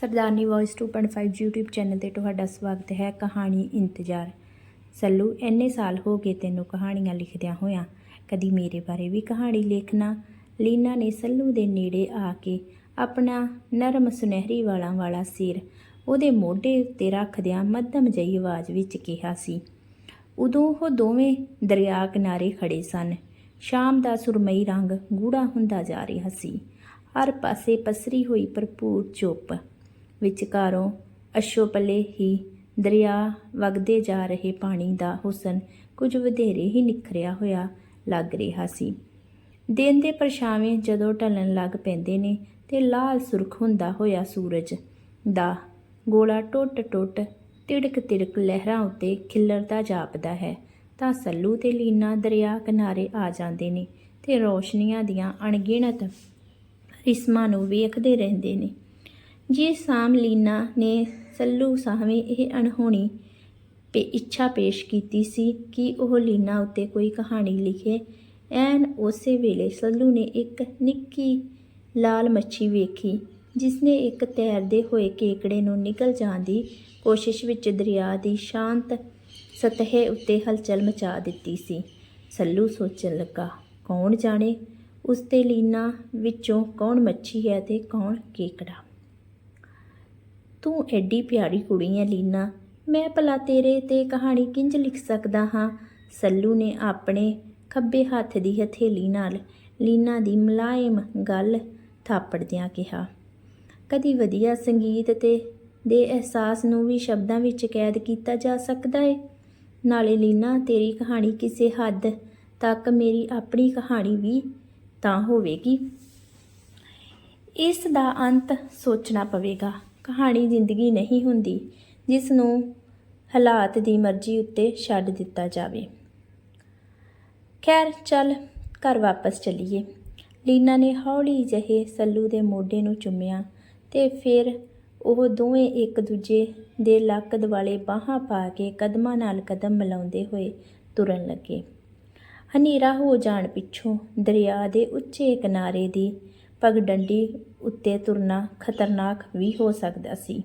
ਸਰਦਾਰਨੀ voice 2.5 YouTube channel ਤੇ ਤੁਹਾਡਾ ਸਵਾਗਤ ਹੈ ਕਹਾਣੀ ਇੰਤਜ਼ਾਰ। ਸੱਲੂ, ਇੰਨੇ ਸਾਲ ਹੋ ਗਏ ਤੈਨੂੰ ਕਹਾਣੀਆਂ ਲਿਖਦਿਆਂ ਹੋਇਆਂ। ਕਦੀ ਮੇਰੇ ਬਾਰੇ ਵੀ ਕਹਾਣੀ ਲਿਖਣਾ? ਲੀਨਾ ਨੇ ਸੱਲੂ ਦੇ ਨੇੜੇ ਆ ਕੇ ਆਪਣਾ ਨਰਮ ਸੁਨਹਿਰੀ ਵਾਲਾਂ ਵਾਲਾ ਸਿਰ ਉਹਦੇ ਮੋਢੇ ਉੱਤੇ ਰੱਖਦਿਆਂ ਮੱਧਮ ਜਿਹੀ ਆਵਾਜ਼ ਵਿੱਚ ਕਿਹਾ ਸੀ, ਉਦੋਂ ਉਹ ਦੋਵੇਂ ਦਰਿਆ ਕਿਨਾਰੇ ਖੜੇ ਸਨ। ਸ਼ਾਮ ਦਾ ਸੁਰਮਈ ਰੰਗ ਗੂੜਾ ਹੁੰਦਾ ਜਾ ਰਿਹਾ ਸੀ। ਹਰ ਪਾਸੇ ਪਸਰੀ ਹੋਈ ਭਰਪੂਰ ਚੁੱਪ। ਵਿਚਕਾਰੋਂ ਅਸ਼ੋਪਲੇ ਹੀ ਦਰਿਆ ਵਗਦੇ ਜਾ ਰਹੇ ਪਾਣੀ ਦਾ ਹੁਸਨ ਕੁਝ ਵਧੇਰੇ ਹੀ ਨਿਖਰਿਆ ਹੋਇਆ ਲੱਗ ਰਿਹਾ ਸੀ। ਦਿਨ ਦੇ ਪਰਛਾਵੇਂ ਜਦੋਂ ਢਲਣ ਲੱਗ ਪੈਂਦੇ ਨੇ ਤੇ ਲਾਲ ਸੁਰਖ ਹੁੰਦਾ ਹੋਇਆ ਸੂਰਜ ਦਾ ਗੋਲਾ ਟੁੱਟ ਟੁੱਟ ਤਿੜਕ ਤਿੜਕ ਲਹਿਰਾਂ ਉੱਤੇ ਖਿੱਲਰਦਾ ਜਾਪਦਾ ਹੈ, ਤਾਂ ਸੱਲੂ ਤੇ ਲੀਨਾ ਦਰਿਆ ਕਿਨਾਰੇ ਆ ਜਾਂਦੇ ਨੇ ਤੇ ਰੋਸ਼ਨੀਆਂ ਦੀਆਂ ਅਣਗਿਣਤ ਰਿਸਮਾਂ ਨੂੰ ਵੇਖਦੇ ਰਹਿੰਦੇ ਨੇ। ਜੇ ਸਾਮ ਲੀਨਾ ਨੇ ਸੱਲੂ ਸਾਹਵੇਂ ਇਹ ਅਣਹੋਣੀ ਪੇ ਇੱਛਾ ਪੇਸ਼ ਕੀਤੀ ਸੀ ਕਿ ਉਹ ਲੀਨਾ ਉੱਤੇ ਕੋਈ ਕਹਾਣੀ ਲਿਖੇ, ਐਨ ਉਸੇ ਵੇਲੇ ਸੱਲੂ ਨੇ ਇੱਕ ਨਿੱਕੀ ਲਾਲ ਮੱਛੀ ਵੇਖੀ, ਜਿਸਨੇ ਇੱਕ ਤੈਰਦੇ ਹੋਏ ਕੇਕੜੇ ਨੂੰ ਨਿਕਲ ਜਾਣ ਦੀ ਕੋਸ਼ਿਸ਼ ਵਿੱਚ ਦਰਿਆ ਦੀ ਸ਼ਾਂਤ ਸਤਹ ਉੱਤੇ ਹਲਚਲ ਮਚਾ ਦਿੱਤੀ ਸੀ। ਸੱਲੂ ਸੋਚਣ ਲੱਗਾ, ਕੌਣ ਜਾਣੇ? ਉਸ ਤੇ ਲੀਨਾ ਵਿੱਚੋਂ ਕੌਣ ਮੱਛੀ ਹੈ ਤੇ ਕੌਣ ਕੇਕੜਾ? ਤੂੰ ਐਡੀ ਪਿਆਰੀ ਕੁੜੀ ਹੈ ਲੀਨਾ। ਮੈਂ ਭਲਾ ਤੇਰੇ ਤੇ ਕਹਾਣੀ ਕਿੰਜ ਲਿਖ ਸਕਦਾ ਹਾਂ? ਸੱਲੂ ਨੇ ਆਪਣੇ ਖੱਬੇ ਹੱਥ ਦੀ ਹਥੇਲੀ ਨਾਲ ਲੀਨਾ ਦੀ ਮੁਲਾਇਮ ਗੱਲ ਥਾਪੜਦਿਆਂ ਕਿਹਾ। ਕਦੀ ਵਧੀਆ ਸੰਗੀਤ ਤੇ ਦੇ ਅਹਿਸਾਸ ਨੂੰ ਵੀ ਸ਼ਬਦਾਂ ਵਿੱਚ ਕੈਦ ਕੀਤਾ ਜਾ ਸਕਦਾ ਹੈ ਨਾਲੇ ਲੀਨਾ, ਤੇਰੀ ਕਹਾਣੀ ਕਿਸੇ ਹੱਦ ਤੱਕ ਮੇਰੀ ਆਪਣੀ ਕਹਾਣੀ ਵੀ ਤਾਂ ਹੋਵੇਗੀ। ਇਸ ਦਾ ਅੰਤ ਸੋਚਣਾ ਪਵੇਗਾ। ਕਹਾਣੀ ਜ਼ਿੰਦਗੀ ਨਹੀਂ ਹੁੰਦੀ, ਜਿਸ ਨੂੰ ਹਾਲਾਤ ਦੀ ਮਰਜ਼ੀ ਉੱਤੇ ਛੱਡ ਦਿੱਤਾ ਜਾਵੇ। ਖੈਰ, ਚੱਲ ਘਰ ਵਾਪਸ ਚੱਲੀਏ। ਲੀਨਾ ਨੇ ਹੌਲੀ ਜਿਹੇ ਸੱਲੂ ਦੇ ਮੋਢੇ ਨੂੰ ਚੁੰਮਿਆ ਤੇ ਫਿਰ ਉਹ ਦੋਵੇਂ ਇੱਕ ਦੂਜੇ ਦੇ ਲੱਕ ਦੁਆਲੇ ਬਾਹਾਂ ਪਾ ਕੇ ਕਦਮਾਂ ਨਾਲ ਕਦਮ ਮਿਲਾਉਂਦੇ ਹੋਏ ਤੁਰਨ ਲੱਗੇ। ਹਨੇਰਾ ਹੋ ਜਾਣ ਪਿੱਛੋਂ ਦਰਿਆ ਦੇ ਉੱਚੇ ਕਿਨਾਰੇ ਦੀ ਪਗਡੰਡੀ ਉੱਤੇ ਤੁਰਨਾ ਖਤਰਨਾਕ ਵੀ ਹੋ ਸਕਦਾ ਸੀ।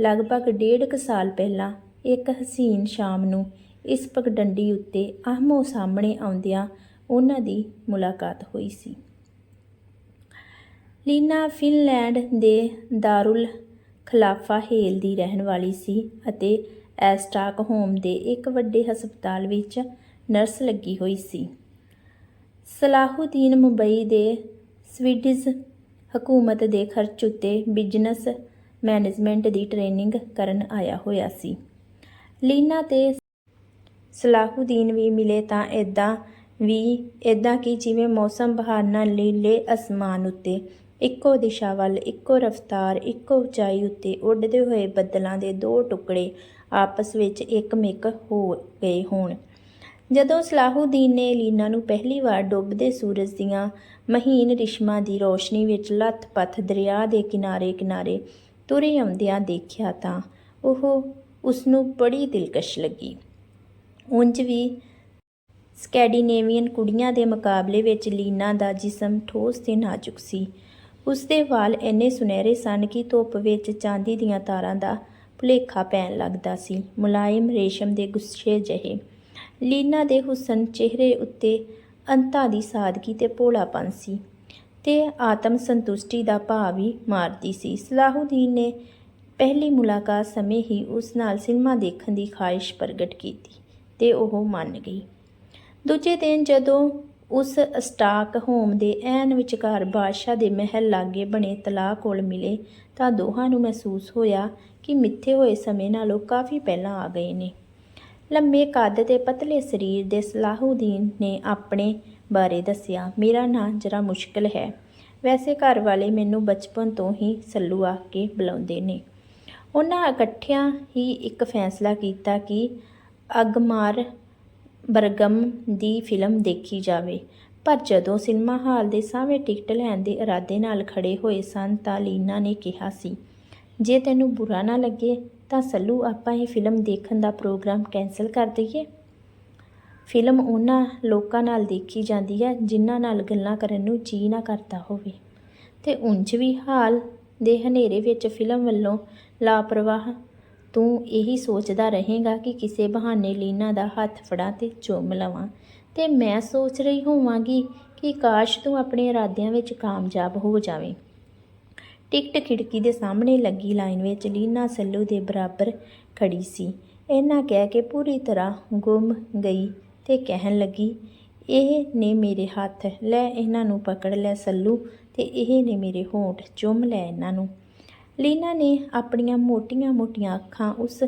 ਲਗਭਗ ਡੇਢ ਕੁ ਸਾਲ ਪਹਿਲਾਂ ਇੱਕ ਹਸੀਨ ਸ਼ਾਮ ਨੂੰ ਇਸ ਪਗਡੰਡੀ ਉੱਤੇ ਆਹਮੋ ਸਾਹਮਣੇ ਆਉਂਦਿਆਂ ਉਹਨਾਂ ਦੀ ਮੁਲਾਕਾਤ ਹੋਈ ਸੀ। ਲੀਨਾ ਫਿਨਲੈਂਡ ਦੇ ਦਾਰੁਲ ਖਲਾਫਾ ਹੇਲ ਦੀ ਰਹਿਣ ਵਾਲੀ ਸੀ ਅਤੇ ਐਸਟਾਕ ਹੋਮ ਦੇ ਇੱਕ ਵੱਡੇ ਹਸਪਤਾਲ ਵਿੱਚ ਨਰਸ ਲੱਗੀ ਹੋਈ ਸੀ। ਸਲਾਹੂਦੀਨ ਮੁੰਬਈ ਦੇ ਸਵੀਡਿਸ਼ ਹਕੂਮਤ ਦੇ ਖਰਚ ਉੱਤੇ ਬਿਜ਼ਨਸ ਮੈਨੇਜਮੈਂਟ ਦੀ ਟ੍ਰੇਨਿੰਗ ਕਰਨ ਆਇਆ ਹੋਇਆ ਸੀ। ਲੀਨਾ ਤੇ ਸਲਾਹੂਦੀਨ ਵੀ ਮਿਲੇ ਤਾਂ ਇਦਾਂ ਵੀ ਇਦਾਂ ਕਿ ਜਿਵੇਂ ਮੌਸਮ ਬਹਾਰ ਲੀਲੇ ਅਸਮਾਨ ਉੱਤੇ, ਇੱਕੋ ਦਿਸ਼ਾ ਵੱਲ, ਇੱਕੋ ਰਫ਼ਤਾਰ, ਇੱਕੋ ਉਚਾਈ ਉੱਤੇ ਉੱਡਦੇ ਹੋਏ ਬੱਦਲਾਂ ਦੇ ਦੋ ਟੁਕੜੇ ਆਪਸ ਵਿੱਚ ਇੱਕਮਿਕ ਹੋ ਗਏ ਹੋਣ। ਜਦੋਂ ਸਲਾਹੂਦੀਨ ਨੇ ਲੀਨਾ ਨੂੰ ਪਹਿਲੀ ਵਾਰ ਡੁੱਬਦੇ ਸੂਰਜ ਦੀਆਂ ਮਹੀਨ ਰਿਸ਼ਮਾਂ ਦੀ ਰੋਸ਼ਨੀ ਵਿੱਚ ਲੱਥ-ਪੱਥ ਦਰਿਆ ਦੇ ਕਿਨਾਰੇ-ਕਿਨਾਰੇ ਤੁਰੇ ਆਉਂਦਿਆਂ ਦੇਖਿਆ ਤਾਂ ਉਹ ਉਸ ਨੂੰ ਬੜੀ ਦਿਲਕਸ਼ ਲੱਗੀ। ਉਂਝ ਵੀ ਸਕੈਂਡੀਨੇਵੀਅਨ ਕੁੜੀਆਂ ਦੇ ਮੁਕਾਬਲੇ ਵਿੱਚ ਲੀਨਾ ਦਾ ਜਿਸਮ ਠੋਸ ਤੇ ਨਾਜ਼ੁਕ ਸੀ। ਉਸ ਦੇ ਵਾਲ ਇੰਨੇ ਸੁਨਹਿਰੇ ਸਨ ਕਿ ਧੁੱਪ ਵਿੱਚ ਚਾਂਦੀ ਦੀਆਂ ਤਾਰਾਂ ਦਾ ਭੁਲੇਖਾ ਪੈਣ ਲੱਗਦਾ ਸੀ। ਮੁਲਾਇਮ ਰੇਸ਼ਮ ਦੇ ਗੁੱਸੇ ਜਿਹੇ ਲੀਨਾ ਦੇ ਹੁਸਨ ਚਿਹਰੇ ਉੱਤੇ ਅੰਤਾਂ ਦੀ ਸਾਦਗੀ ਤੇ ਭੋਲਾਪਨ ਸੀ ਤੇ ਆਤਮ ਸੰਤੁਸ਼ਟੀ ਦਾ ਭਾਵ ਵੀ ਮਾਰਦੀ ਸੀ। ਸਲਾਹੂਦੀਨ ਨੇ ਪਹਿਲੀ ਮੁਲਾਕਾਤ ਸਮੇਂ ਹੀ ਉਸ ਨਾਲ ਸਿਨੇਮਾ ਦੇਖਣ ਦੀ ਖਾਹਿਸ਼ ਪ੍ਰਗਟ ਕੀਤੀ ਤੇ ਉਹ ਮੰਨ ਗਈ। ਦੂਜੇ ਦਿਨ ਜਦੋਂ ਉਸ ਸਟਾਕ ਹੋਮ ਦੇ ਐਨ ਵਿਚਕਾਰ ਬਾਦਸ਼ਾਹ ਦੇ ਮਹਿਲ ਲਾਗੇ ਬਣੇ ਤਲਾਅ ਕੋਲ ਮਿਲੇ ਤਾਂ ਦੋਹਾਂ ਨੂੰ ਮਹਿਸੂਸ ਹੋਇਆ ਕਿ ਮਿੱਥੇ ਹੋਏ ਸਮੇਂ ਨਾਲੋਂ ਕਾਫੀ ਪਹਿਲਾਂ ਆ ਗਏ ਨੇ। ਲੰਮੇ ਕੱਦ ਤੇ ਪਤਲੇ ਸਰੀਰ ਦੇ ਸਲਾਹੂਦੀਨ ਨੇ ਆਪਣੇ ਬਾਰੇ ਦੱਸਿਆ, ਮੇਰਾ ਨਾਂ ਜਰਾ ਮੁਸ਼ਕਲ ਹੈ। ਵੈਸੇ ਘਰ ਵਾਲੇ ਮੈਨੂੰ ਬਚਪਨ ਤੋਂ ਹੀ ਸੱਲੂ ਆ ਕੇ ਬੁਲਾਉਂਦੇ ਨੇ। ਉਹਨਾਂ ਇਕੱਠਿਆਂ ਹੀ ਇੱਕ ਫੈਸਲਾ ਕੀਤਾ ਕਿ ਅਗਮਾਰ ਬਰਗਮ ਦੀ ਫਿਲਮ ਦੇਖੀ ਜਾਵੇ। ਪਰ ਜਦੋਂ ਸਿਨੇਮਾ ਹਾਲ ਦੇ ਸਾਹਮਣੇ ਟਿਕਟ ਲੈਣ ਦੇ ਇਰਾਦੇ ਨਾਲ ਖੜੇ ਹੋਏ ਸਨ ਤਾਂ ਲੀਨਾ ਨੇ ਕਿਹਾ ਸੀ ਜੇ ਤੈਨੂੰ ਬੁਰਾ ਨਾ ਲੱਗੇ, ਤਾਂ ਸੱਲੂ ਆਪਾਂ ਇਹ ਫਿਲਮ ਦੇਖਣ ਦਾ ਪ੍ਰੋਗਰਾਮ ਕੈਨਸਲ ਕਰ ਦਈਏ। ਫਿਲਮ ਉਹਨਾਂ ਲੋਕਾਂ ਨਾਲ ਦੇਖੀ ਜਾਂਦੀ ਹੈ, ਜਿਨ੍ਹਾਂ ਨਾਲ ਗੱਲਾਂ ਕਰਨ ਨੂੰ ਜੀ ਨਾ ਕਰਦਾ ਹੋਵੇ। ਤੇ ਉਂਝ ਵੀ ਹਾਲ ਦੇ ਹਨੇਰੇ ਵਿੱਚ ਫਿਲਮ ਵੱਲੋਂ ਲਾਪਰਵਾਹ, ਤੂੰ ਇਹੀ ਸੋਚਦਾ ਰਹੇਗਾ ਕਿ ਕਿਸੇ ਬਹਾਨੇ ਲੀਨਾ ਦਾ ਹੱਥ ਫੜਾਂ ਤੇ ਚੁੰਮ ਲਵਾਂ। ਤੇ ਮੈਂ ਸੋਚ ਰਹੀ ਹੋਵਾਂਗੀ ਕਿ ਕਾਸ਼ ਤੂੰ ਆਪਣੇ ਇਰਾਦਿਆਂ ਵਿੱਚ ਕਾਮਯਾਬ ਹੋ ਜਾਵੇਂ। ਟਿਕਟ ਖਿੜਕੀ ਦੇ ਸਾਹਮਣੇ ਲੱਗੀ ਲਾਈਨ ਵਿੱਚ ਲੀਨਾ ਸੱਲੂ ਦੇ ਬਰਾਬਰ ਖੜੀ ਸੀ। ਇਹਨਾਂ ਕਹਿ ਕੇ ਪੂਰੀ ਤਰ੍ਹਾਂ ਗੁੰਮ ਗਈ ਤੇ ਕਹਿਣ ਲੱਗੀ, ਇਹ ਨੇ ਮੇਰੇ ਹੱਥ, ਲੈ ਇਹਨਾਂ ਨੂੰ ਪਕੜ ਲੈ ਸੱਲੂ ਤੇ ਇਹ ਨੇ ਮੇਰੇ ਹੋਂਠ, ਚੁੰਮ ਲੈ ਇਹਨਾਂ ਨੂੰ। ਲੀਨਾ ਨੇ ਆਪਣੀਆਂ ਮੋਟੀਆਂ-ਮੋਟੀਆਂ ਅੱਖਾਂ ਉਸ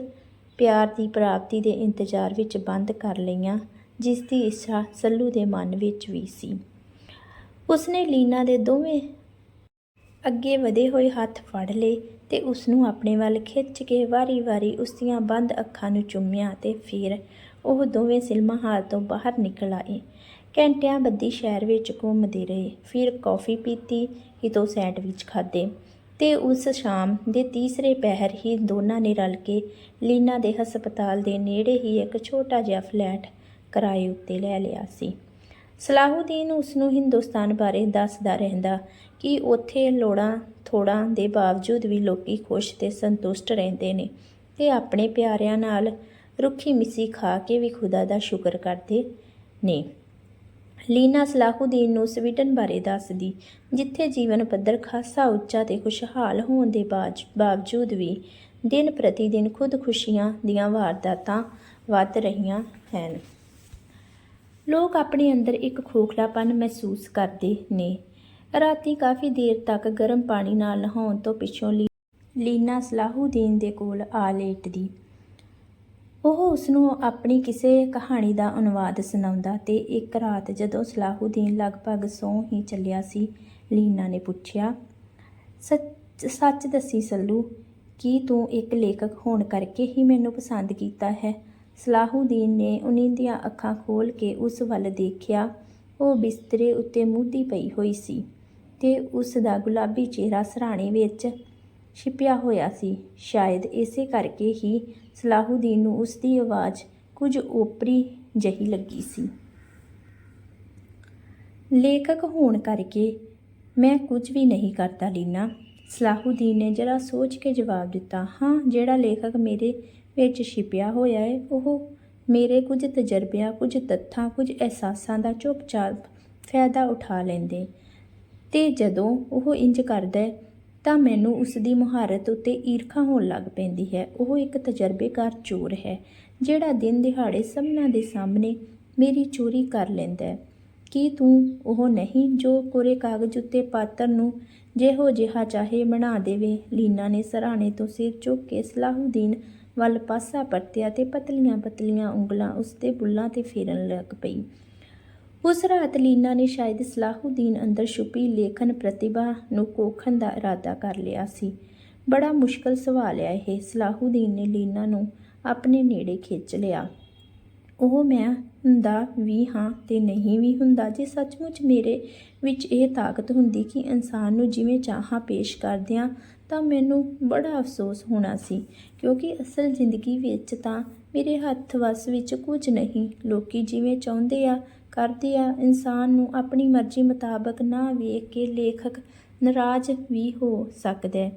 ਪਿਆਰ ਦੀ ਪ੍ਰਾਪਤੀ ਦੇ ਇੰਤਜ਼ਾਰ ਵਿੱਚ ਬੰਦ ਕਰ ਲਈਆਂ, ਜਿਸ ਦੀ ਇੱਛਾ ਸੱਲੂ ਦੇ ਮਨ ਵਿੱਚ ਵੀ ਸੀ। ਉਸਨੇ ਲੀਨਾ ਦੇ ਦੋਵੇਂ ਅੱਗੇ ਵਧੇ ਹੋਏ ਹੱਥ ਫੜ ਲਏ ਤੇ ਉਸ ਨੂੰ ਆਪਣੇ ਵੱਲ ਖਿੱਚ ਕੇ ਵਾਰੀ-ਵਾਰੀ ਉਸ ਦੀਆਂ ਬੰਦ ਅੱਖਾਂ ਨੂੰ ਚੁੰਮਿਆ ਤੇ ਫਿਰ ਉਹ ਦੋਵੇਂ ਸਿਲਮਾ ਹਾਲ ਤੋਂ ਬਾਹਰ ਨਿਕਲ ਆਏ। ਘੰਟਿਆਂ ਬੱਦੀ ਸ਼ਹਿਰ ਵਿੱਚ ਘੁੰਮਦੇ ਰਹੇ। ਫਿਰ ਕੌਫੀ ਪੀਤੀ ਕਿਤੋਂ ਸੈਂਡਵਿਚ ਖਾਦੇ ਤੇ ਉਸ ਸ਼ਾਮ ਦੇ ਤੀਸਰੇ ਪਹਿਰ ਹੀ ਦੋਨਾਂ ਨੇ ਰਲ ਕੇ ਲੀਨਾ ਦੇ ਹਸਪਤਾਲ ਦੇ ਨੇੜੇ ਹੀ ਇੱਕ ਛੋਟਾ ਜਿਹਾ ਫਲੈਟ ਕਿਰਾਏ ਉੱਤੇ ਲੈ ਲਿਆ ਸੀ। ਸਲਾਹੂਦੀਨ ਉਸ ਨੂੰ ਹਿੰਦੁਸਤਾਨ ਬਾਰੇ ਦੱਸਦਾ ਰਹਿੰਦਾ ਕਿ ਉੱਥੇ ਲੋੜਾਂ ਥੋੜਾਂ ਦੇ ਬਾਵਜੂਦ ਵੀ ਲੋਕੀ ਖੁਸ਼ ਤੇ ਸੰਤੁਸ਼ਟ ਰਹਿੰਦੇ ਨੇ ਤੇ ਆਪਣੇ ਪਿਆਰਿਆਂ ਨਾਲ ਰੁੱਖੀ ਮਿੱਸੀ ਖਾ ਕੇ ਵੀ ਖੁਦਾ ਦਾ ਸ਼ੁਕਰ ਕਰਦੇ ਨੇ। ਲੀਨਾ ਸਲਾਹੂਦੀਨ ਨੂੰ ਸਵੀਡਨ ਬਾਰੇ ਦੱਸਦੀ, ਜਿੱਥੇ ਜੀਵਨ ਪੱਧਰ ਖਾਸਾ ਉੱਚਾ ਤੇ ਖੁਸ਼ਹਾਲ ਹੋਣ ਦੇ ਬਾਜ- ਬਾਵਜੂਦ ਵੀ ਦਿਨ ਪ੍ਰਤੀ ਦਿਨ ਖੁਦਕੁਸ਼ੀਆਂ ਦੀਆਂ ਵਾਰਦਾਤਾਂ ਵੱਧ ਰਹੀਆਂ ਹਨ। ਲੋਕ ਆਪਣੇ ਅੰਦਰ ਇੱਕ ਖੋਖਲਾਪਨ ਮਹਿਸੂਸ ਕਰਦੇ ਨੇ। ਰਾਤੀ ਕਾਫੀ ਦੇਰ ਤੱਕ ਗਰਮ ਪਾਣੀ ਨਾਲ ਨਹਾਉਣ ਤੋਂ ਪਿੱਛੋਂ ਲੀ- ਲੀਨਾ ਸਲਾਹੂਦੀਨ ਦੇ ਕੋਲ ਆ ਲੇਟਦੀ। ਉਹ ਉਸ ਨੂੰ ਆਪਣੀ ਕਿਸੇ ਕਹਾਣੀ ਦਾ ਅਨੁਵਾਦ ਸੁਣਾਉਂਦਾ ਤੇ ਇੱਕ ਰਾਤ ਜਦੋਂ ਸਲਾਹੂਦੀਨ ਲਗਭਗ ਸੌਂ ਹੀ ਚੱਲਿਆ ਸੀ, ਲੀਨਾ ਨੇ ਪੁੱਛਿਆ, ਸੱਚ ਸੱਚ ਦੱਸੀ ਸੱਲੂ, ਕੀ ਤੂੰ ਇੱਕ ਲੇਖਕ ਹੋਣ ਕਰਕੇ ਹੀ ਮੈਨੂੰ ਪਸੰਦ ਕੀਤਾ ਹੈ? ਸਲਾਹੂਦੀਨ ਨੇ ਉਨੀ ਦੀਆਂ ਅੱਖਾਂ ਖੋਲ ਕੇ ਉਸ ਵੱਲ ਦੇਖਿਆ। ਉਹ ਬਿਸਤਰੇ ਉੱਤੇ ਮੁੱਦੀ ਪਈ ਹੋਈ ਸੀ ਤੇ ਉਸ ਦਾ ਗੁਲਾਬੀ ਚਿਹਰਾ ਸਰਾਣੇ ਵਿੱਚ ਛਿਪਿਆ ਹੋਇਆ ਸੀ। ਸ਼ਾਇਦ ਇਸੇ ਕਰਕੇ ਹੀ ਸਲਾਹੂਦੀਨ ਨੂੰ ਉਸ ਦੀ ਆਵਾਜ਼ ਕੁਝ ਓਪਰੀ ਜਹੀ ਲੱਗੀ ਸੀ। ਲੇਖਕ ਹੋਣ ਕਰਕੇ ਮੈਂ ਕੁਝ ਵੀ ਨਹੀਂ ਕਰਦਾ ਲੀਨਾ। ਸਲਾਹੂਦੀਨ ਨੇ ਜਰਾ ਸੋਚ ਕੇ ਜਵਾਬ ਦਿੱਤਾ, ਹਾਂ, ਜਿਹੜਾ ਲੇਖਕ ਮੇਰੇ ਵਿੱਚ ਛਿਪਿਆ ਹੋਇਆ ਹੈ। ਉਹ ਮੇਰੇ ਕੁਝ ਤਜਰਬਿਆਂ, ਕੁਝ ਤੱਥਾਂ, ਕੁਝ ਅਹਿਸਾਸਾਂ ਦਾ ਚੁੱਪਚਾਪ ਫਾਇਦਾ ਉਠਾ ਲੈਂਦੇ। ਤੇ ਜਦੋਂ ਉਹ ਇੰਜ ਕਰਦਾ ਹੈ, ਤਾਂ ਮੈਨੂੰ ਉਸ ਦੀ ਮੁਹਾਰਤ ਉੱਤੇ ਈਰਖਾ ਹੋਣ ਲੱਗ ਪੈਂਦੀ ਹੈ। ਉਹ ਇੱਕ ਤਜਰਬੇਕਾਰ ਚੋਰ ਹੈ, ਜਿਹੜਾ ਦਿਨ ਦਿਹਾੜੇ ਸਭਨਾਂ ਦੇ ਸਾਹਮਣੇ ਮੇਰੀ ਚੋਰੀ ਕਰ ਲੈਂਦਾ ਹੈ। ਕੀ ਤੂੰ ਉਹ ਨਹੀਂ ਜੋ ਕੋਰੇ ਕਾਗਜ਼ ਉੱਤੇ ਪਾਤਰ ਨੂੰ ਜਿਹੋ ਜਿਹਾ ਚਾਹੇ ਬਣਾ ਦੇਵੇ? ਲੀਨਾ ਨੇ ਸਰਾਣੇ ਤੋਂ ਸਿਰ ਚੁੱਕ ਕੇ ਸਲਾਹੂਦੀਨ ਵੱਲ ਪਾਸਾ ਪਰਤਿਆ ਤੇ ਪਤਲੀਆਂ ਪਤਲੀਆਂ ਉਂਗਲਾਂ ਉਸਦੇ ਬੁੱਲਾਂ ਤੇ ਫੇਰਨ ਲੱਗ ਪਈ। ਉਸ ਰਾਤ ਲੀਨਾ ਨੇ ਸ਼ਾਇਦ ਸਲਾਹੂਦੀਨ ਅੰਦਰ ਛੁਪੀ ਲੇਖਨ ਪ੍ਰਤਿਭਾ ਨੂੰ ਕੋਖਣ ਦਾ ਇਰਾਦਾ ਕਰ ਲਿਆ ਸੀ। ਬੜਾ ਮੁਸ਼ਕਲ ਸਵਾਲ ਹੈ ਇਹ। ਸਲਾਹੂਦੀਨ ਨੇ ਲੀਨਾ ਨੂੰ ਆਪਣੇ ਨੇੜੇ ਖਿੱਚ ਲਿਆ। ਉਹ ਮੈਂ ਹੁੰਦਾ ਵੀ ਹਾਂ ਤੇ ਨਹੀਂ ਵੀ ਹੁੰਦਾ। ਜੇ ਸੱਚਮੁੱਚ ਮੇਰੇ ਵਿੱਚ ਇਹ ਤਾਕਤ ਹੁੰਦੀ ਕਿ ਇਨਸਾਨ ਨੂੰ ਜਿਵੇਂ ਚਾਹਾਂ ਪੇਸ਼ ਕਰਦਿਆਂ ਤਾਂ ਮੈਨੂੰ ਬੜਾ ਅਫਸੋਸ ਹੋਣਾ ਸੀ, ਕਿਉਂਕਿ ਅਸਲ ਜ਼ਿੰਦਗੀ ਵਿੱਚ ਤਾਂ ਮੇਰੇ ਹੱਥ ਵੱਸ ਵਿੱਚ ਕੁਝ ਨਹੀਂ। ਲੋਕੀ ਜਿਵੇਂ ਚਾਹੁੰਦੇ ਆ, ਕਰਦੇ ਆ, ਇਨਸਾਨ ਨੂੰ ਆਪਣੀ ਮਰਜ਼ੀ ਮੁਤਾਬਕ ਨਾ ਵੇਖ ਕੇ ਲੇਖਕ ਨਾਰਾਜ਼ ਵੀ ਹੋ ਸਕਦਾ ਹੈ।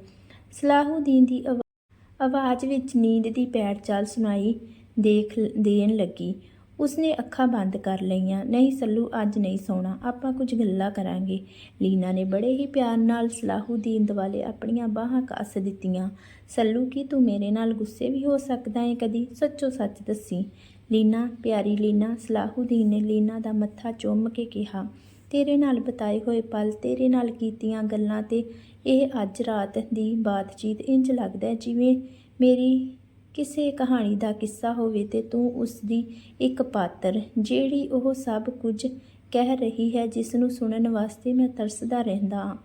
ਸਲਾਹੂਦੀਨ ਦੀ ਆਵਾ- ਆਵਾਜ਼ ਵਿੱਚ ਨੀਂਦ ਦੀ ਪੈੜ ਚਾਲ ਸੁਣਾਈ ਦੇਖ, ਦੇਣ ਲੱਗੀ। ਉਸਨੇ ਅੱਖਾਂ ਬੰਦ ਕਰ ਲਈਆਂ। ਨਹੀਂ ਸੱਲੂ, ਅੱਜ ਨਹੀਂ ਸੌਣਾ। ਆਪਾਂ ਕੁਝ ਗੱਲਾਂ ਕਰਾਂਗੇ। ਲੀਨਾ ਨੇ ਬੜੇ ਹੀ ਪਿਆਰ ਨਾਲ ਸਲਾਹੂਦੀਨ ਦੁਆਲੇ ਆਪਣੀਆਂ ਬਾਹਾਂ ਕੱਸ ਦਿੱਤੀਆਂ। ਸੱਲੂ, ਕੀ ਤੂੰ ਮੇਰੇ ਨਾਲ ਗੁੱਸੇ ਵੀ ਹੋ ਸਕਦਾ ਹੈ ਕਦੀ? ਸੱਚੋ ਸੱਚ ਦੱਸੀ। ਲੀਨਾ, ਪਿਆਰੀ ਲੀਨਾ ਸਲਾਹੂਦੀਨ ਨੇ ਲੀਨਾ ਦਾ ਮੱਥਾ ਚੁੰਮ ਕੇ ਕਿਹਾ, ਤੇਰੇ ਨਾਲ ਬਿਤਾਏ ਹੋਏ ਪਲ, ਤੇਰੇ ਨਾਲ ਕੀਤੀਆਂ ਗੱਲਾਂ ਤੇ ਇਹ ਅੱਜ ਰਾਤ ਦੀ ਬਾਤਚੀਤ ਇੰਜ ਲੱਗਦਾ ਜਿਵੇਂ ਮੇਰੀ ਕਿਸੇ ਕਹਾਣੀ ਦਾ ਕਿੱਸਾ ਹੋਵੇ ਤੇ ਤੂੰ ਉਸ ਦੀ ਇੱਕ ਪਾਤਰ, ਜਿਹੜੀ ਉਹ ਸਭ ਕੁਝ ਕਹਿ ਰਹੀ ਹੈ ਜਿਸ ਨੂੰ ਸੁਣਨ ਵਾਸਤੇ ਮੈਂ ਤਰਸਦਾ ਰਹਿੰਦਾ ਹਾਂ।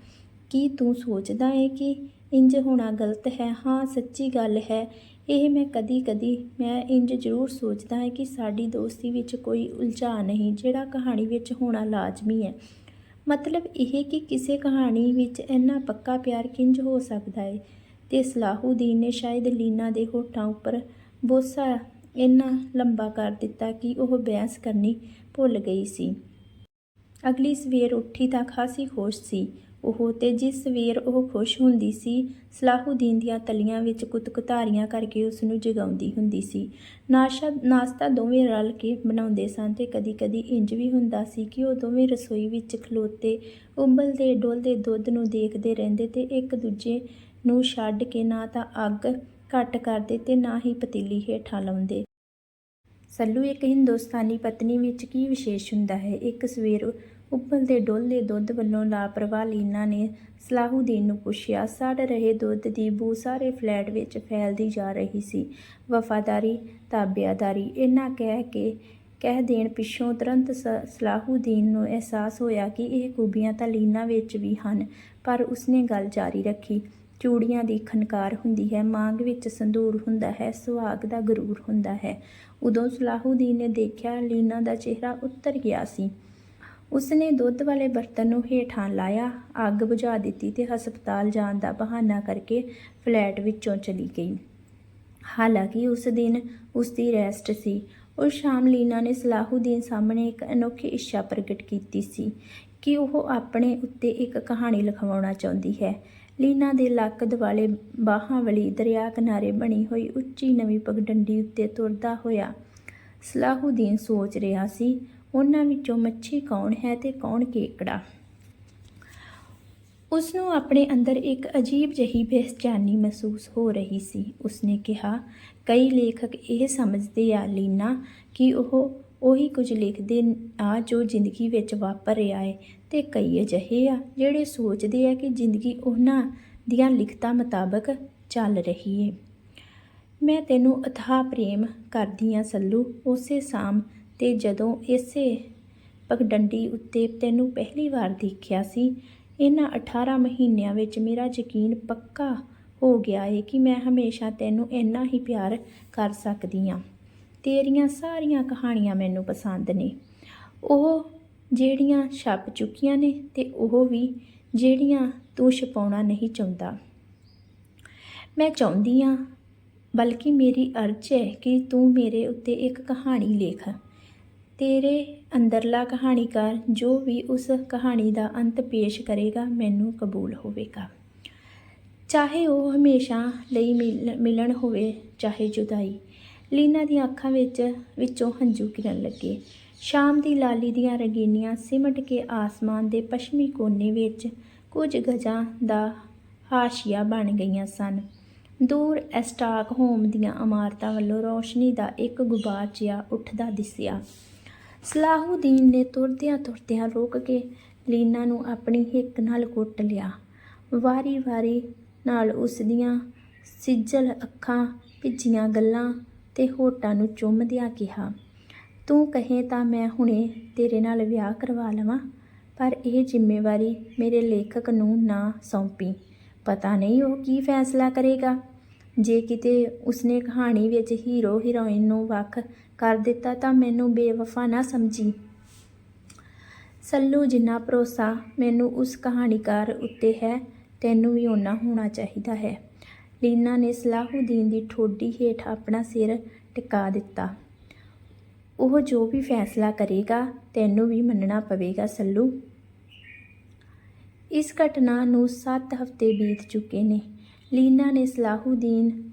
ਕੀ ਤੂੰ ਸੋਚਦਾ ਹੈ ਕਿ ਇੰਜ ਹੋਣਾ ਗਲਤ ਹੈ? ਹਾਂ, ਸੱਚੀ ਗੱਲ ਹੈ। ਇਹ ਮੈਂ ਕਦੀ-ਕਦੀ, ਮੈਂ ਇੰਜ ਜ਼ਰੂਰ ਸੋਚਦਾ ਹੈ ਕਿ ਸਾਡੀ ਦੋਸਤੀ ਵਿੱਚ ਕੋਈ ਉਲਝਾ ਨਹੀਂ, ਜਿਹੜਾ ਕਹਾਣੀ ਵਿੱਚ ਹੋਣਾ ਲਾਜ਼ਮੀ ਹੈ। ਮਤਲਬ ਇਹ ਕਿ ਕਿਸੇ ਕਹਾਣੀ ਵਿੱਚ ਇੰਨਾ ਪੱਕਾ ਪਿਆਰ ਕਿੰਜ ਹੋ ਸਕਦਾ ਹੈ ਤੇ ਸਲਾਹੂਦੀਨ ਨੇ ਸ਼ਾਇਦ ਲੀਨਾ ਦੇ ਹੋਠਾਂ ਉੱਪਰ ਬੋਸਾ ਇੰਨਾ ਲੰਬਾ ਕਰ ਦਿੱਤਾ ਕਿ ਉਹ ਬਹਿਸ ਕਰਨੀ ਭੁੱਲ ਗਈ ਸੀ। ਅਗਲੀ ਸਵੇਰ ਉੱਠੀ ਤਾਂ ਖਾਸੀ ਖੁਸ਼ ਸੀ। ਉਹ ਤੇ ਜਿਸ ਸਵੇਰ ਉਹ ਖੁਸ਼ ਹੁੰਦੀ ਸੀ ਸਲਾਹੂਦੀਨ ਦੀਆਂ ਤਲੀਆਂ ਵਿੱਚ ਕੁਤਕੁਤਾਰੀਆਂ ਕਰਕੇ ਉਸ ਨੂੰ ਜਗਾਉਂਦੀ ਹੁੰਦੀ ਸੀ। ਨਾਸ਼ਾ, ਨਾਸਤਾ ਦੋਵੇਂ ਰਲ ਕੇ ਬਣਾਉਂਦੇ ਸਨ ਤੇ ਕਦੀ-ਕਦੀ ਇੰਜ ਵੀ ਹੁੰਦਾ ਸੀ ਕਿ ਉਹ ਦੋਵੇਂ ਰਸੋਈ ਵਿੱਚ ਖਲੋਤੇ ਉਬਲਦੇ ਡੁੱਲਦੇ ਦੁੱਧ ਨੂੰ ਦੇਖਦੇ ਰਹਿੰਦੇ ਤੇ ਇੱਕ ਦੂਜੇ ਨੂੰ ਛੱਡ ਕੇ ਨਾ ਤਾਂ ਅੱਗ ਘੱਟ ਕਰਦੇ ਤੇ ਨਾ ਹੀ ਪਤੀਲੀ ਹੇਠਾਂ ਲਾਉਂਦੇ। ਸੱਲੂ ਇੱਕ ਹਿੰਦੁਸਤਾਨੀ ਪਤਨੀ ਵਿੱਚ ਕੀ ਵਿਸ਼ੇਸ਼ ਹੁੰਦਾ ਹੈ? ਇੱਕ ਸਵੇਰ ਉਬਲਦੇ ਡੋਲਦੇ ਦੁੱਧ ਵੱਲੋਂ ਲਾਪਰਵਾਹ ਲੀਨਾ ਨੇ ਸਲਾਹੂਦੀਨ ਨੂੰ ਪੁੱਛਿਆ, ਸੜ ਰਹੇ ਦੁੱਧ ਦੀ ਬੂ ਸਾਰੇ ਫਲੈਟ ਵਿੱਚ ਫੈਲਦੀ ਜਾ ਰਹੀ ਸੀ। ਵਫਾਦਾਰੀ, ਤਾਬਿਆਦਾਰੀ ਇਹਨਾਂ ਕਹਿ ਕੇ ਕਹਿ ਦੇਣ ਪਿੱਛੋਂ ਤੁਰੰਤ ਸ- ਸਲਾਹੂਦੀਨ ਨੂੰ ਅਹਿਸਾਸ ਹੋਇਆ ਕਿ ਇਹ ਖੂਬੀਆਂ ਤਾਂ ਲੀਨਾ ਵਿੱਚ ਵੀ ਹਨ, ਪਰ ਉਸਨੇ ਗੱਲ ਜਾਰੀ ਰੱਖੀ। ਚੂੜੀਆਂ ਦੀ ਖਨਕਾਰ ਹੁੰਦੀ ਹੈ ਮਾਂਗ ਵਿੱਚ ਸੰਧੂਰ ਹੁੰਦਾ ਹੈ, ਸੁਹਾਗ ਦਾ ਗਰੂਰ ਹੁੰਦਾ ਹੈ। ਉਦੋਂ ਸਲਾਹੂਦੀਨ ਨੇ ਦੇਖਿਆ ਲੀਨਾ ਦਾ ਚਿਹਰਾ ਉਤਰ ਗਿਆ ਸੀ। ਉਸਨੇ ਦੁੱਧ ਵਾਲੇ ਬਰਤਨ ਨੂੰ ਹੇਠਾਂ ਲਾਇਆ, ਅੱਗ ਬੁਝਾ ਦਿੱਤੀ ਤੇ ਹਸਪਤਾਲ ਜਾਣ ਦਾ ਬਹਾਨਾ ਕਰਕੇ ਫਲੈਟ ਵਿੱਚੋਂ ਚਲੀ ਗਈ। ਹਾਲਾਂਕਿ ਉਸ ਦਿਨ ਉਸ ਦੀ ਰੈਸਟ ਸੀ। ਉਸ ਸ਼ਾਮ ਲੀਨਾ ਨੇ ਸਲਾਹੂਦੀਨ ਸਾਹਮਣੇ ਇੱਕ ਅਨੋਖੀ ਇੱਛਾ ਪ੍ਰਗਟ ਕੀਤੀ ਸੀ ਕਿ ਉਹ ਆਪਣੇ ਉੱਤੇ ਇੱਕ ਕਹਾਣੀ ਲਿਖਵਾਉਣਾ ਚਾਹੁੰਦੀ ਹੈ। ਲੀਨਾ ਦੇ ਲੱਕ ਦੁਆਲੇ ਬਾਹਾਂ ਵਾਲੀ ਦਰਿਆ ਕਿਨਾਰੇ ਬਣੀ ਹੋਈ ਉੱਚੀ ਨਵੀਂ ਪਗਡੰਡੀ ਉੱਤੇ ਤੁਰਦਾ ਹੋਇਆ ਸਲਾਹੂਦੀਨ ਸੋਚ ਰਿਹਾ ਸੀ, ਉਹਨਾਂ ਵਿੱਚੋਂ ਮੱਛੀ ਕੌਣ ਹੈ ਤੇ ਕੌਣ ਕੇਕੜਾ? ਉਸ ਨੂੰ ਆਪਣੇ ਅੰਦਰ ਇੱਕ ਅਜੀਬ ਜਿਹੀ ਬੇਚੈਨੀ ਮਹਿਸੂਸ ਹੋ ਰਹੀ ਸੀ। ਉਸਨੇ ਕਿਹਾ, ਕਈ ਲੇਖਕ ਇਹ ਸਮਝਦੇ ਆ, ਲੀਨਾ, ਕਿ ਉਹ ਉਹੀ ਕੁਝ ਲਿਖਦੇ ਆ ਜੋ ਜ਼ਿੰਦਗੀ ਵਿੱਚ ਵਾਪਰ ਰਿਹਾ ਹੈ ਤੇ ਕਈ ਅਜਿਹੇ ਆ ਜਿਹੜੇ ਸੋਚਦੇ ਆ ਕਿ ਜ਼ਿੰਦਗੀ ਉਹਨਾਂ ਦੀਆਂ ਲਿਖਤਾਂ ਮੁਤਾਬਕ ਚੱਲ ਰਹੀ ਹੈ ਮੈਂ ਤੈਨੂੰ ਅਥਾਹ ਪ੍ਰੇਮ ਕਰਦੀ ਆ ਸੱਲੂ, ਉਸੇ ਸ਼ਾਮ ਤੇ ਜਦੋਂ ਇਸੇ ਪਗਡੰਡੀ ਉੱਤੇ ਤੈਨੂੰ ਪਹਿਲੀ ਵਾਰ ਦੇਖਿਆ ਸੀ, ਇਹਨਾਂ 18 ਮਹੀਨਿਆਂ ਵਿੱਚ ਮੇਰਾ ਯਕੀਨ ਪੱਕਾ ਹੋ ਗਿਆ ਹੈ ਕਿ ਮੈਂ ਹਮੇਸ਼ਾ ਤੈਨੂੰ ਇੰਨਾ ਹੀ ਪਿਆਰ ਕਰ ਸਕਦੀ ਹਾਂ ਤੇਰੀਆਂ ਸਾਰੀਆਂ ਕਹਾਣੀਆਂ ਮੈਨੂੰ ਪਸੰਦ ਨੇ। ਉਹ ਜਿਹੜੀਆਂ ਛਪ ਚੁੱਕੀਆਂ ਨੇ ਤੇ ਉਹ ਵੀ ਜਿਹੜੀਆਂ ਤੂੰ ਛਪਾਉਣਾ ਨਹੀਂ ਚਾਹੁੰਦਾ। ਮੈਂ ਚਾਹੁੰਦੀ ਹਾਂ, ਬਲਕਿ ਮੇਰੀ ਅਰਜ਼ ਹੈ ਕਿ ਤੂੰ ਮੇਰੇ ਉੱਤੇ ਇੱਕ ਕਹਾਣੀ ਲਿਖ। ਤੇਰੇ ਅੰਦਰਲਾ ਕਹਾਣੀਕਾਰ ਜੋ ਵੀ ਉਸ ਕਹਾਣੀ ਦਾ ਅੰਤ ਪੇਸ਼ ਕਰੇਗਾ, ਮੈਨੂੰ ਕਬੂਲ ਹੋਵੇਗਾ। ਚਾਹੇ ਉਹ ਹਮੇਸ਼ਾ ਲਈ ਮਿਲ- ਮਿਲਣ ਹੋਵੇ, ਚਾਹੇ ਜੁਦਾਈ। ਲੀਨਾ ਦੀਆਂ ਅੱਖਾਂ ਵਿੱਚ, ਵਿੱਚੋਂ ਹੰਝੂ ਕਿਰਨ ਲੱਗੇ। ਸ਼ਾਮ ਦੀ ਲਾਲੀ ਦੀਆਂ ਰੰਗੀਨੀਆਂ ਸਿਮਟ ਕੇ ਆਸਮਾਨ ਦੇ ਪੱਛਮੀ ਕੋਨੇ ਵਿੱਚ ਕੁਝ ਗਜਾਂ ਦਾ ਹਾਸ਼ੀਆ ਬਣ ਗਈਆਂ ਸਨ। ਦੂਰ ਐਸਟਾਕ ਹੋਮ ਦੀਆਂ ਇਮਾਰਤਾਂ ਵੱਲੋਂ ਰੌਸ਼ਨੀ ਦਾ ਇੱਕ ਗੁਬਾਰ ਜਿਹਾ ਉੱਠਦਾ ਦਿਸਿਆ। ਸਲਾਹੂਦੀਨ ਨੇ ਤੁਰਦਿਆਂ ਤੁਰਦਿਆਂ ਰੋਕ ਕੇ ਲੀਨਾ ਨੂੰ ਆਪਣੀ ਹਿੱਕ ਨਾਲ ਕੁੱਟ ਲਿਆ। ਵਾਰੀ-ਵਾਰੀ ਨਾਲ ਉਸ ਦੀਆਂ ਸਿੱਜਲ ਅੱਖਾਂ, ਭਿੱਜੀਆਂ ਗੱਲਾਂ ਤੇ ਹੋਟਾਂ ਨੂੰ ਚੁੰਮਦਿਆਂ ਕਿਹਾ, ਤੂੰ ਕਹੇ ਤਾਂ ਮੈਂ ਹੁਣੇ ਤੇਰੇ ਨਾਲ ਵਿਆਹ ਕਰਵਾ ਲਵਾਂ, ਪਰ ਇਹ ਜ਼ਿੰਮੇਵਾਰੀ ਮੇਰੇ ਲੇਖਕ ਨੂੰ ਨਾ ਸੌਂਪੀ। ਪਤਾ ਨਹੀਂ ਉਹ ਕੀ ਫੈਸਲਾ ਕਰੇਗਾ। ਜੇ ਕਿਤੇ ਉਸਨੇ ਕਹਾਣੀ ਵਿੱਚ ਹੀਰੋ ਹੀਰੋਇਨ ਨੂੰ ਵੱਖ ਕਰ ਦਿੱਤਾ ਤਾਂ ਮੈਨੂੰ ਬੇਵਫਾ ਨਾ ਸਮਝੀ। ਸੱਲੂ ਜਿੰਨਾ ਭਰੋਸਾ ਮੈਨੂੰ ਉਸ ਕਹਾਣੀਕਾਰ ਉੱਤੇ ਹੈ, ਤੈਨੂੰ ਵੀ ਓਨਾ ਹੋਣਾ ਚਾਹੀਦਾ ਹੈ। ਲੀਨਾ ਨੇ ਸਲਾਹੂਦੀਨ ਦੀ ਠੋਡੀ ਹੇਠ ਆਪਣਾ ਸਿਰ ਟਿਕਾ ਦਿੱਤਾ। ਉਹ ਜੋ ਵੀ ਫੈਸਲਾ ਕਰੇਗਾ, ਤੈਨੂੰ ਵੀ ਮੰਨਣਾ ਪਵੇਗਾ, ਸੱਲੂ। ਇਸ ਘਟਨਾ ਨੂੰ 7 ਹਫ਼ਤੇ ਬੀਤ ਚੁੱਕੇ ਨੇ। ਲੀਨਾ ਨੇ ਸਲਾਹੂਦੀਨ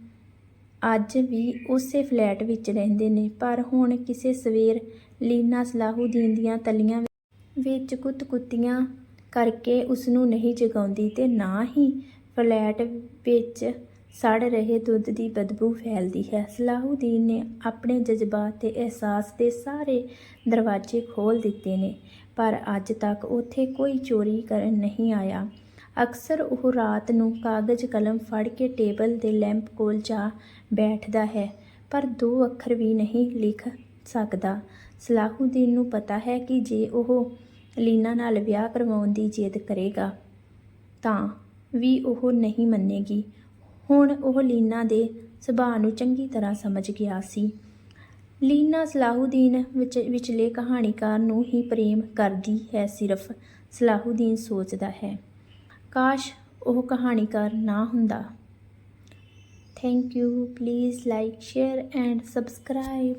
ਅੱਜ ਵੀ ਉਸੇ ਫਲੈਟ ਵਿੱਚ ਰਹਿੰਦੇ ਨੇ, ਪਰ ਹੁਣ ਕਿਸੇ ਸਵੇਰ ਲੀਨਾ ਸਲਾਹੂਦੀਨ ਦੀਆਂ ਤਲੀਆਂ ਵਿੱਚ ਕੁੱਤ-ਕੁੱਤੀਆਂ ਕਰਕੇ ਉਸ ਨੂੰ ਨਹੀਂ ਜਗਾਉਂਦੀ ਤੇ ਨਾ ਹੀ ਫਲੈਟ ਵਿੱਚ ਸੜ ਰਹੇ ਦੁੱਧ ਦੀ ਬਦਬੂ ਫੈਲਦੀ ਹੈ। ਸਲਾਹੂਦੀਨ ਨੇ ਆਪਣੇ ਜਜ਼ਬਾਤ ਤੇ ਅਹਿਸਾਸ ਦੇ ਸਾਰੇ ਦਰਵਾਜ਼ੇ ਖੋਲ੍ਹ ਦਿੱਤੇ ਨੇ, ਪਰ ਅੱਜ ਤੱਕ ਉੱਥੇ ਕੋਈ ਚੋਰੀ ਕਰਨ ਨਹੀਂ ਆਇਆ। ਅਕਸਰ ਉਹ ਰਾਤ ਨੂੰ ਕਾਗਜ਼ ਕਲਮ ਫੜ ਕੇ ਟੇਬਲ ਦੇ ਲੈਂਪ ਕੋਲ ਜਾ ਬੈਠਦਾ ਹੈ, ਪਰ ਦੋ ਅੱਖਰ ਵੀ ਨਹੀਂ ਲਿਖ ਸਕਦਾ। ਸਲਾਹੂਦੀਨ ਨੂੰ ਪਤਾ ਹੈ ਕਿ ਜੇ ਉਹ ਲੀਨਾ ਨਾਲ ਵਿਆਹ ਕਰਵਾਉਣ ਦੀ ਜਿੱਦ ਕਰੇਗਾ, ਤਾਂ ਵੀ ਉਹ ਨਹੀਂ ਮੰਨੇਗੀ। ਹੁਣ ਉਹ ਲੀਨਾ ਦੇ ਸੁਭਾਅ ਨੂੰ ਚੰਗੀ ਤਰ੍ਹਾਂ ਸਮਝ ਗਿਆ ਸੀ। ਲੀਨਾ ਸਲਾਹੂਦੀਨ ਵਿੱਚ, ਵਿਚਲੇ ਕਹਾਣੀਕਾਰ ਨੂੰ ਹੀ ਪ੍ਰੇਮ ਕਰਦੀ ਹੈ ਸਿਰਫ, ਸਲਾਹੂਦੀਨ ਸੋਚਦਾ ਹੈ। ਕਾਸ਼ ਉਹ ਕਹਾਣੀਕਾਰ ਨਾ ਹੁੰਦਾ। Thank you please like share and subscribe